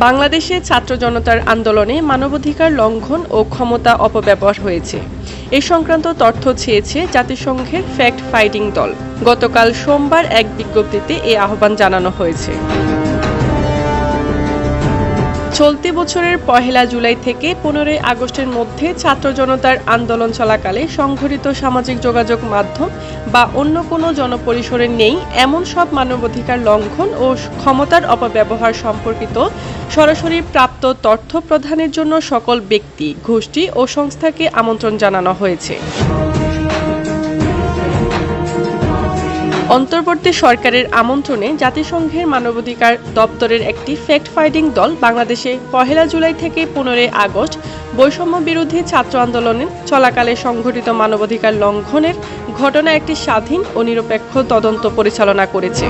বাংলাদেশে ছাত্র জনতার আন্দোলনে মানবাধিকার লঙ্ঘন ও ক্ষমতা অপব্যবহার হয়েছে। এ সংক্রান্ত তথ্য চেয়েছে জাতিসংঘের ফ্যাক্ট ফাইটিং দল। গতকাল সোমবার এক বিজ্ঞপ্তিতে এ আহ্বান জানানো হয়েছে। চলতি বছরের পহেলা জুলাই থেকে পনেরোই আগস্টের মধ্যে ছাত্র জনতার আন্দোলন চলাকালে সংঘটিত সামাজিক যোগাযোগ মাধ্যম বা অন্য কোনো জনপরিসরে নেই এমন সব মানবাধিকার লঙ্ঘন ও ক্ষমতার অপব্যবহার সম্পর্কিত সরাসরি প্রাপ্ত তথ্য প্রদানের জন্য সকল ব্যক্তি, গোষ্ঠী ও সংস্থাকে আমন্ত্রণ জানানো হয়েছে। অন্তর্বর্তী সরকারের আমন্ত্রণে জাতিসংঘের মানবাধিকার দপ্তরের একটি ফ্যাক্ট ফাইটিং দল বাংলাদেশে পহেলা জুলাই থেকে পনেরোই আগস্ট বৈষম্য বিরোধী ছাত্র আন্দোলনের চলাকালে সংঘটিত মানবাধিকার লঙ্ঘনের ঘটনা একটি স্বাধীন ও নিরপেক্ষ তদন্ত পরিচালনা করেছে।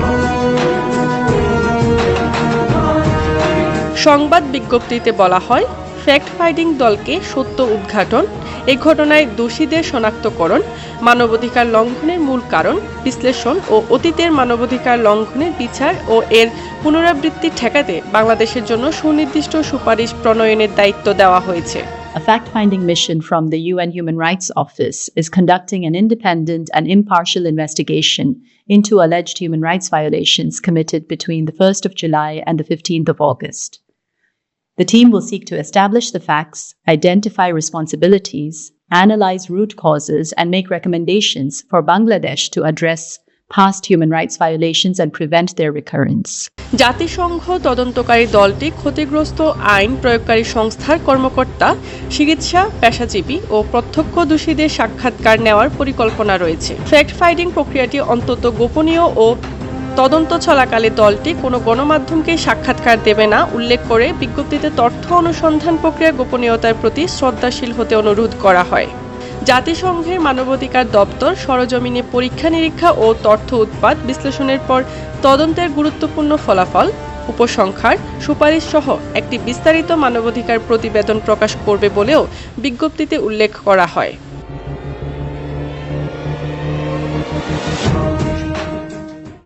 সংবাদ বিজ্ঞপ্তিতে বলা হয় ফ্যাক্ট ফাইটিং দলকে সত্য উদ্ঘাটন এই ঘটনায় দোষীদের শনাক্তকরণ মানবাধিকার লঙ্ঘনের মূল কারণ বিশ্লেষণ ও অতীতের মানবাধিকার লঙ্ঘনের বিচার ও এর পুনরাবৃত্তি ঠেকাতে বাংলাদেশের জন্য সুনির্দিষ্ট সুপারিশ প্রণয়নের দায়িত্ব দেওয়া হয়েছে A fact finding mission from the UN Human Rights Office is conducting an independent and impartial investigation into alleged human rights violations committed between the 1st of July and the 15th of August. The team will seek to establish the facts, identify responsibilities, analyze root causes, and make recommendations for Bangladesh to address past human rights violations and prevent their recurrence. জাতিসংঘ তদন্তকারী দলটি ক্ষতিগ্রস্ত আইন প্রয়োগকারী সংস্থার কর্মকর্তা চিকিৎসা পেশাজীবী ও প্রত্যক্ষ দোষীদের সাক্ষাৎকার নেওয়ার পরিকল্পনা রয়েছে ফ্যাক্ট ফাইটিং প্রক্রিয়াটি অন্তত গোপনীয় ও তদন্ত চলাকালে দলটি কোনো গণমাধ্যমকে সাক্ষাৎকার দেবে না, উল্লেখ করে বিজ্ঞপ্তিতে তথ্য অনুসন্ধান প্রক্রিয়া গোপনীয়তার প্রতি শ্রদ্ধাশীল হতে অনুরোধ করা হয়। জাতিসংঘের মানবাধিকার দপ্তর, সরজমিনে পরীক্ষা নিরীক্ষা ও তথ্য উৎপাদ বিশ্লেষণের পর তদন্তের গুরুত্বপূর্ণ ফলাফল উপসংখ্যার সুপারিশ সহ একটি বিস্তারিত মানবাধিকার প্রতিবেদন প্রকাশ করবে বলেও বিজ্ঞপ্তিতে উল্লেখ করা হয়।